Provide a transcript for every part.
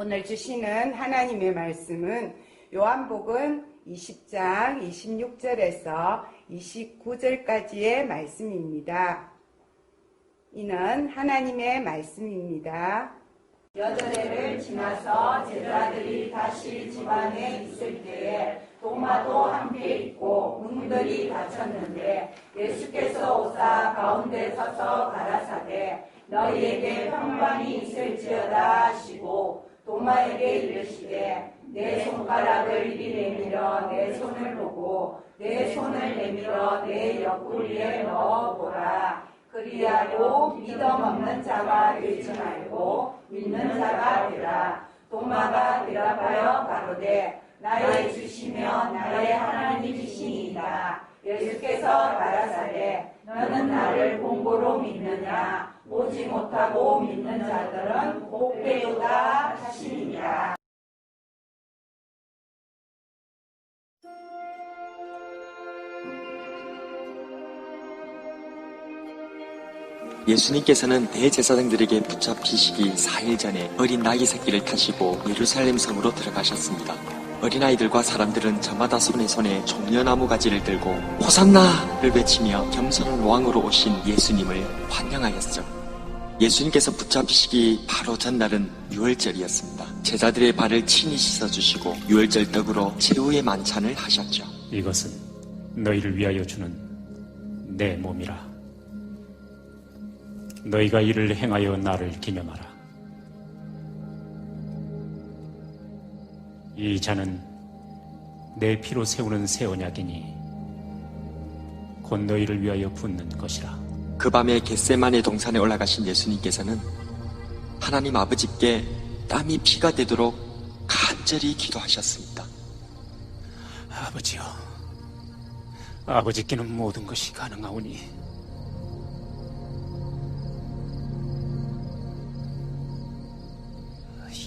오늘 주시는 하나님의 말씀은 요한복음 20장 26절에서 29절까지의 말씀입니다. 이는 하나님의 말씀입니다. 여덟해를 지나서 제자들이 다시 집안에 있을 때에 도마도 함께 있고 문들이 닫혔는데 예수께서 오사 가운데 서서 가라사대 너희에게 평강이 있을지어다 하시고 도마에게 이르시되 내 손가락을 이리 내밀어 내 손을 보고 내 손을 내밀어 내 옆구리에 넣어보라 그리하고 믿음 없는 자가 되지 말고 믿는 자가 되라. 도마가 대답하여 가로되 나의 주시며 나의 하나님이시니이다. 예수께서 가라사대 너는 나를 본고로 믿느냐 보지 못하고 믿는 자들은 복되도다 하시니라. 예수님께서는 대제사장들에게 붙잡히시기 4일 전에 어린 나귀 새끼를 타시고 예루살렘 성으로 들어가셨습니다. 어린아이들과 사람들은 저마다 손에 손에 종려나무 가지를 들고 호산나를 외치며 겸손한 왕으로 오신 예수님을 환영하였죠. 예수님께서 붙잡히시기 바로 전날은 유월절이었습니다. 제자들의 발을 친히 씻어주시고 유월절 떡으로 최후의 만찬을 하셨죠. 이것은 너희를 위하여 주는 내 몸이라. 너희가 이를 행하여 나를 기념하라. 이 잔은 내 피로 세우는 새 언약이니 곧 너희를 위하여 붓는 것이라. 그 밤에 겟세만의 동산에 올라가신 예수님께서는 하나님 아버지께 땀이 피가 되도록 간절히 기도하셨습니다. 아버지여, 아버지께는 모든 것이 가능하오니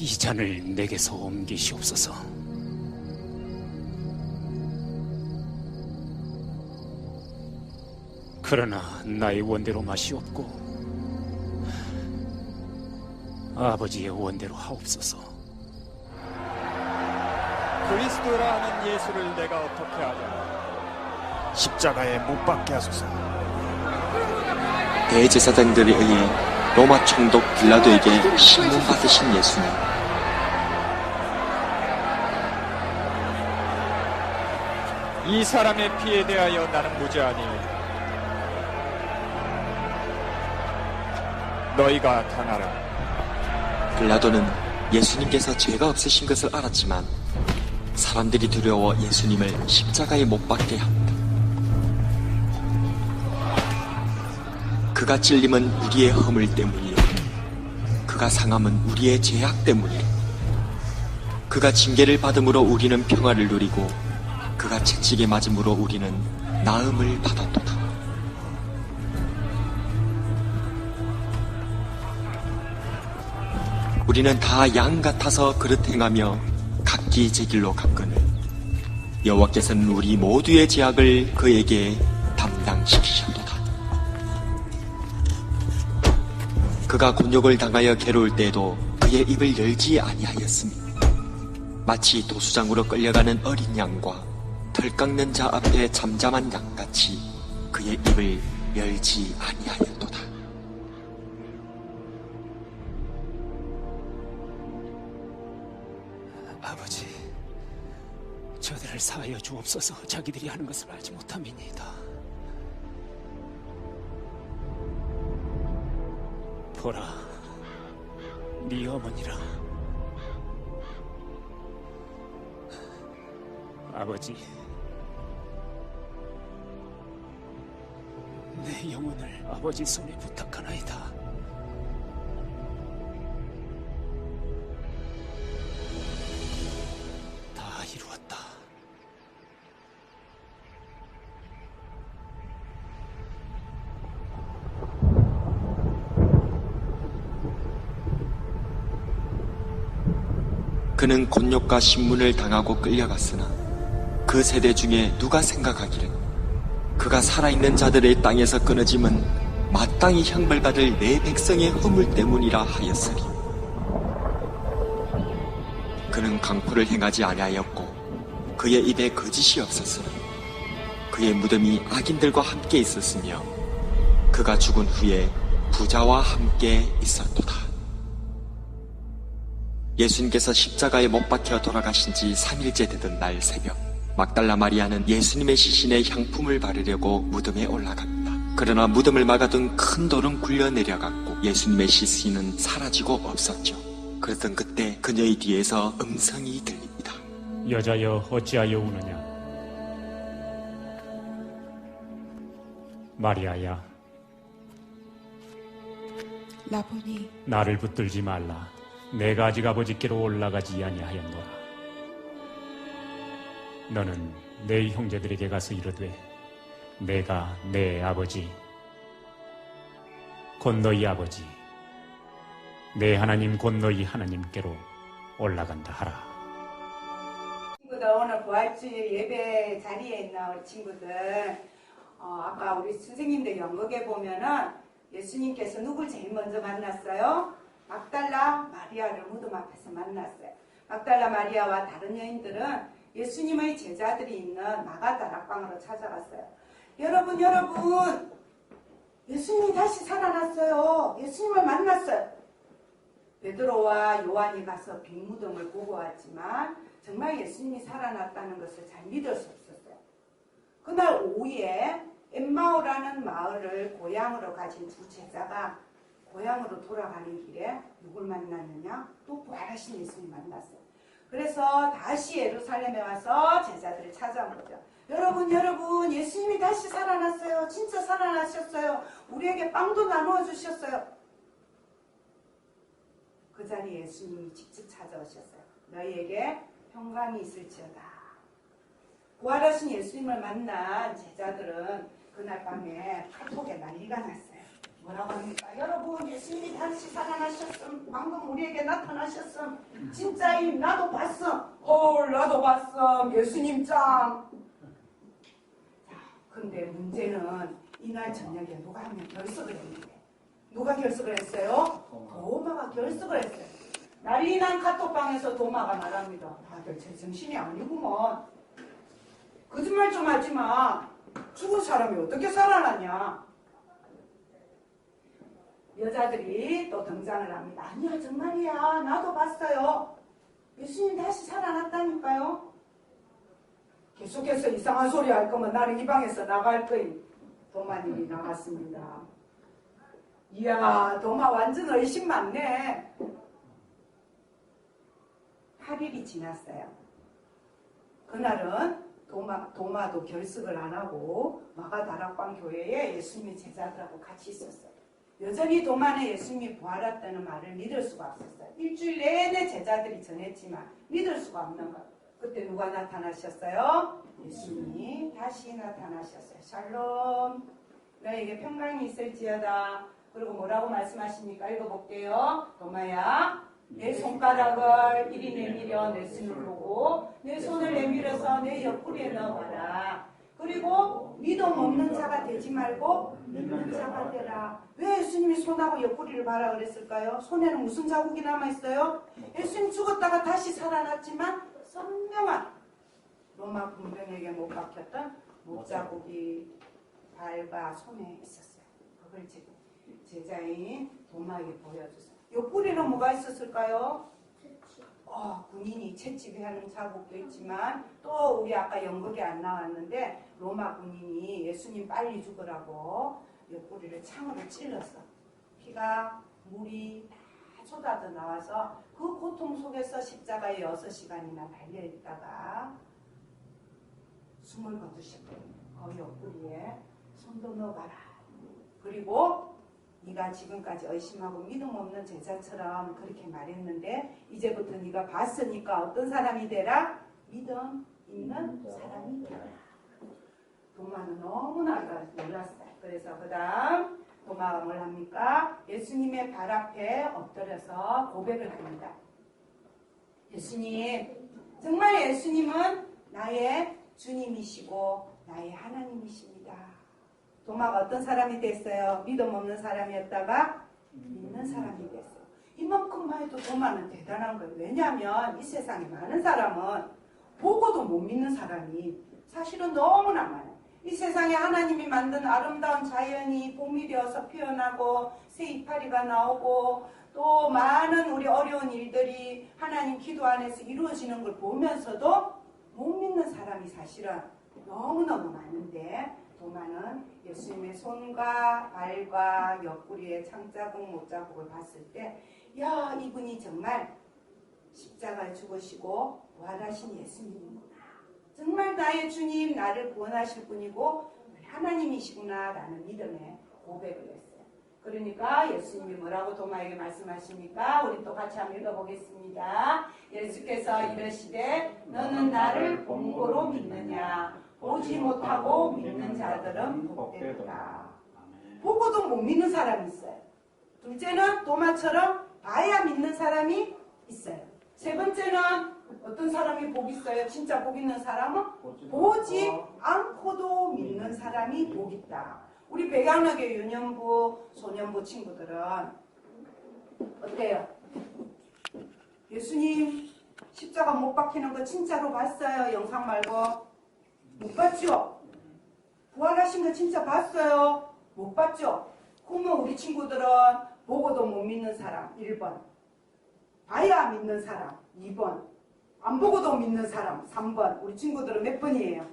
이 잔을 내게서 옮기시옵소서. 그러나 나의 원대로 마시옵고 아버지의 원대로 하옵소서. 그리스도라 하는 예수를 내가 어떻게 하냐 십자가에 못 박게 하소서 대제사장들에 의해 로마 총독 빌라도에게 신문받으신 예수님. 이 사람의 피에 대하여 나는 무죄하니 너희가 당하라 빌라도는 예수님께서 죄가 없으신 것을 알았지만 사람들이 두려워 예수님을 십자가에 못 박게 합니다. 그가 찔림은 우리의 허물 때문이요. 그가 상함은 우리의 죄악 때문이요. 그가 징계를 받음으로 우리는 평화를 누리고 그가 채찍에 맞음으로 우리는 나음을 받았도다. 우리는 다 양 같아서 그릇 행하며 각기 제 길로 갔거늘 여호와께서는 우리 모두의 죄악을 그에게 담당시키셨도다. 그가 곤욕을 당하여 괴로울 때에도 그의 입을 열지 아니하였으니 마치 도수장으로 끌려가는 어린 양과 털 깎는 자 앞에 잠잠한 양같이 그의 입을 열지 아니하였도다. 아버지, 저들을 사하여 주옵소서. 자기들이 하는 것을 알지 못함이니이다. 보라, 네 어머니라. 아버지, 내 영혼을 아버지 손에 부탁하나이다. 다 이루었다. 그는 곤욕과 신문을 당하고 끌려갔으나 그 세대 중에 누가 생각하기를 그가 살아있는 자들의 땅에서 끊어짐은 마땅히 형벌받을 내 백성의 허물 때문이라 하였으리 그는 강포를 행하지 아니하였고 그의 입에 거짓이 없었으니 그의 무덤이 악인들과 함께 있었으며 그가 죽은 후에 부자와 함께 있었도다. 예수님께서 십자가에 못 박혀 돌아가신 지 3일째 되던 날 새벽 막달라 마리아는 예수님의 시신에 향품을 바르려고 무덤에 올라갑니다. 그러나 무덤을 막아둔 큰 돌은 굴려 내려갔고 예수님의 시신은 사라지고 없었죠. 그랬던 그때 그녀의 뒤에서 음성이 들립니다. 여자여 어찌하여 우느냐 마리아야 라보니 나를 붙들지 말라 내가 아직 아버지께로 올라가지 아니하였노라 너는 내 형제들에게 가서 이르되 내가 내 아버지 곧 너희 아버지 내 하나님 곧 너희 하나님께로 올라간다 하라 친구들 오늘 부활주일 예배 자리에 있는 우리 친구들 어, 아까 우리 선생님들 연극에 보면은 예수님께서 누굴 제일 먼저 만났어요? 막달라 마리아를 무덤 앞에서 만났어요. 막달라 마리아와 다른 여인들은 예수님의 제자들이 있는 마가다락방으로 찾아갔어요. 여러분 여러분 예수님이 다시 살아났어요. 예수님을 만났어요. 베드로와 요한이 가서 빈 무덤을 보고 왔지만 정말 예수님이 살아났다는 것을 잘 믿을 수 없었어요. 그날 오후에 엠마오라는 마을을 고향으로 가진 두 제자가 고향으로 돌아가는 길에 누굴 만났느냐? 또 부활하신 예수님 만났어요. 그래서 다시 예루살렘에 와서 제자들을 찾아온 거죠. 여러분, 여러분, 예수님이 다시 살아났어요. 진짜 살아나셨어요. 우리에게 빵도 나누어 주셨어요. 그 자리에 예수님이 직접 찾아오셨어요. 너희에게 평강이 있을지어다. 부활하신 예수님을 만난 제자들은 그날 밤에 카톡에 난리가 났어요. 뭐라고 합니까? 여러분 예수님이 다시 살아나셨음. 방금 우리에게 나타나셨음. 진짜임. 나도 봤음. 헐 나도 봤음. 예수님 짱. 자, 근데 문제는 이날 저녁에 누가 한 명 결석을 했는데 누가 결석을 했어요? 도마가 결석을 했어요. 난리 난 카톡방에서 도마가 말합니다. 다들 제 정신이 아니구먼. 거짓말 좀 하지 마. 죽은 사람이 어떻게 살아나냐. 여자들이 또 등장을 합니다. 아니야, 정말이야. 나도 봤어요. 예수님 다시 살아났다니까요. 계속해서 이상한 소리 할 거면 나는 이 방에서 나갈 거임. 도마님이 나갔습니다. 이야, 도마 완전 의심 많네. 8일이 지났어요. 그날은 도마, 도마도 결석을 안 하고 마가다락방 교회에 예수님의 제자들하고 같이 있었어요. 여전히 도마는 예수님이 부활했다는 말을 믿을 수가 없었어요. 일주일 내내 제자들이 전했지만 믿을 수가 없는 것. 그때 누가 나타나셨어요? 예수님이 다시 나타나셨어요. 샬롬. 너에게 평강이 있을지어다. 그리고 뭐라고 말씀하십니까? 읽어볼게요. 도마야, 내 손가락을 이리 내밀어 내 손을 보고 내 손을 내밀어서 내 옆구리에 넣어봐라. 그리고 믿음 없는 자가 되지 말고 믿는 자가 되라. 왜 예수님이 손하고 옆구리를 봐라 그랬을까요? 손에는 무슨 자국이 남아있어요? 예수님 죽었다가 다시 살아났지만 선명한 로마 군병에게 못 박혔던 목자국이 발과 손에 있었어요. 그걸 제자인 도마에게 보여주세요. 옆구리는 뭐가 있었을까요? 어, 군인이 채찍하는 자국도 있지만 또 우리 아까 연극에 안 나왔는데 로마 군인이 예수님 빨리 죽으라고 옆구리를 창으로 찔렀어. 피가 물이 다 쏟아져 나와서 그 고통 속에서 십자가에 6시간이나 달려있다가 숨을 거두셨대요. 거기 옆구리에 손도 넣어봐라. 그리고 네가 지금까지 의심하고 믿음 없는 제자처럼 그렇게 말했는데 이제부터 네가 봤으니까 어떤 사람이 되라? 믿음 있는 사람이 되라. 도마는 너무나 놀랐어요. 그래서 그 다음 도마가 뭘 합니까? 예수님의 발 앞에 엎드려서 고백을 합니다. 예수님, 정말 예수님은 나의 주님이시고 나의 하나님이십니다. 도마가 어떤 사람이 됐어요? 믿음 없는 사람이었다가 믿는 사람이 됐어요. 이만큼만 해도 도마는 대단한 거예요. 왜냐하면 이 세상에 많은 사람은 보고도 못 믿는 사람이 사실은 너무나 많아요. 이 세상에 하나님이 만든 아름다운 자연이 봄이 되어서 피어나고 새 이파리가 나오고 또 많은 우리 어려운 일들이 하나님 기도 안에서 이루어지는 걸 보면서도 못 믿는 사람이 사실은 너무너무 많은데 도마는 예수님의 손과 발과 옆구리의 창자국 못자국을 봤을 때 야 이분이 정말 십자가에 죽으시고 부활하신 예수님이구나. 정말 나의 주님 나를 구원하실 분이고 하나님이시구나 라는 믿음의 고백을 했어요. 그러니까 예수님이 뭐라고 도마에게 말씀하십니까? 우리 또 같이 한번 읽어보겠습니다. 예수께서 이르시되 너는 보지 못하고 믿는 자들은 복되도다. 보고도 못 믿는 사람이 있어요. 둘째는 도마처럼 봐야 믿는 사람이 있어요. 세 번째는 어떤 사람이 복 있어요? 진짜 복 있는 사람은 보지 않고도 믿는 사람이 복 있다. 우리 백양락의 유년부, 소년부 친구들은 어때요? 예수님 십자가 못 박히는 거 진짜로 봤어요? 영상 말고 못 봤죠? 부활하신 거 진짜 봤어요? 못 봤죠? 그러면 우리 친구들은 보고도 못 믿는 사람 1번 봐야 믿는 사람 2번 안 보고도 믿는 사람 3번 우리 친구들은 몇 번이에요?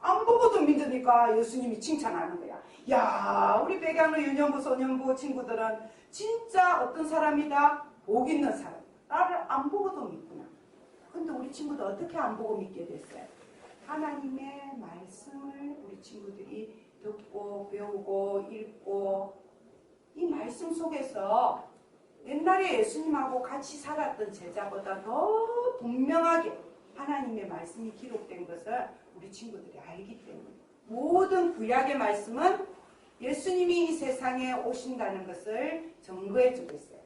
안 보고도 믿으니까 예수님이 칭찬하는 거야. 야, 우리 백양로 유년부 소년부 친구들은 진짜 어떤 사람이다? 복 있는 사람. 나를 안 보고도 믿구나. 근데 우리 친구들 어떻게 안 보고 믿게 됐어요? 하나님의 말씀을 우리 친구들이 듣고 배우고 읽고 이 말씀 속에서 옛날에 예수님하고 같이 살았던 제자보다 더 분명하게 하나님의 말씀이 기록된 것을 우리 친구들이 알기 때문에 모든 구약의 말씀은 예수님이 이 세상에 오신다는 것을 증거해 주고 있어요.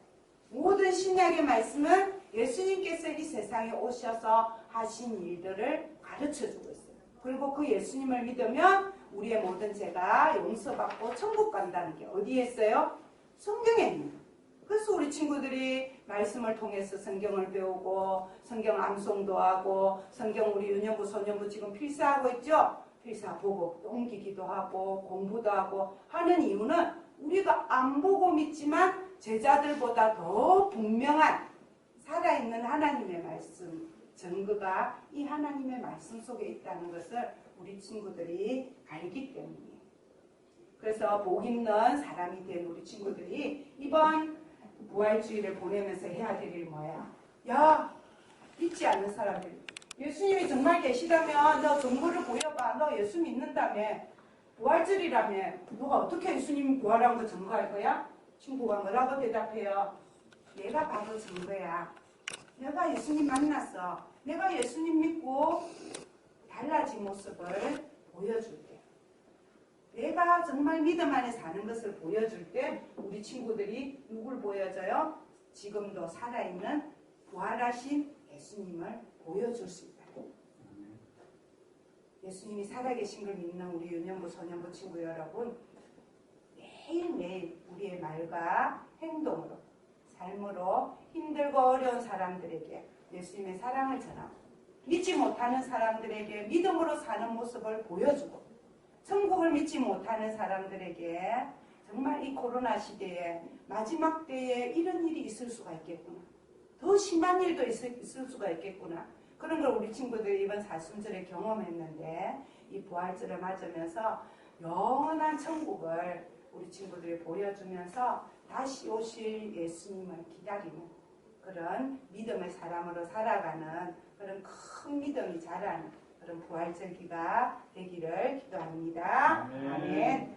모든 신약의 말씀은 예수님께서 이 세상에 오셔서 하신 일들을 가르쳐 주고 있어요. 그리고 그 예수님을 믿으면 우리의 모든 죄가 용서받고 천국 간다는 게 어디에 있어요? 성경에 있는 거예요. 그래서 우리 친구들이 말씀을 통해서 성경을 배우고 성경 암송도 하고 성경 우리 유년부 소년부 지금 필사하고 있죠. 필사 보고 또 옮기기도 하고 공부도 하고 하는 이유는 우리가 안 보고 믿지만 제자들보다 더 분명한 살아있는 하나님의 말씀 증거가 이 하나님의 말씀 속에 있다는 것을 우리 친구들이 알기 때문이에요. 그래서 복 있는 사람이 된 우리 친구들이 이번 부활주의를 보내면서 해야 될 일 뭐야? 야, 믿지 않는 사람들. 예수님이 정말 계시다면 너 정보를 보여봐. 너 예수 믿는다며. 부활절이라며. 너가 어떻게 예수님이 부활한 거 증거할 거야? 친구가 뭐라고 대답해요? 내가 바로 증거야. 내가 예수님 만났어. 내가 예수님 믿고 달라진 모습을 보여줄게. 내가 정말 믿음 안에 사는 것을 보여줄 때 우리 친구들이 누굴 보여줘요? 지금도 살아있는 부활하신 예수님을 보여줄 수 있다. 예수님이 살아계신 걸 믿는 우리 유년부 소년부 친구 여러분 매일매일 우리의 말과 행동으로 삶으로 힘들고 어려운 사람들에게 예수님의 사랑을 전하고 믿지 못하는 사람들에게 믿음으로 사는 모습을 보여주고 천국을 믿지 못하는 사람들에게 정말 이 코로나 시대에 마지막 때에 이런 일이 있을 수가 있겠구나. 더 심한 일도 있을, 수가 있겠구나. 그런 걸 우리 친구들이 이번 사순절에 경험했는데 이 부활절을 맞으면서 영원한 천국을 우리 친구들이 보여주면서 다시 오실 예수님을 기다리는 그런 믿음의 사람으로 살아가는 그런 큰 믿음이 자라는 그런 부활절기가 되기를 기도합니다. 아멘.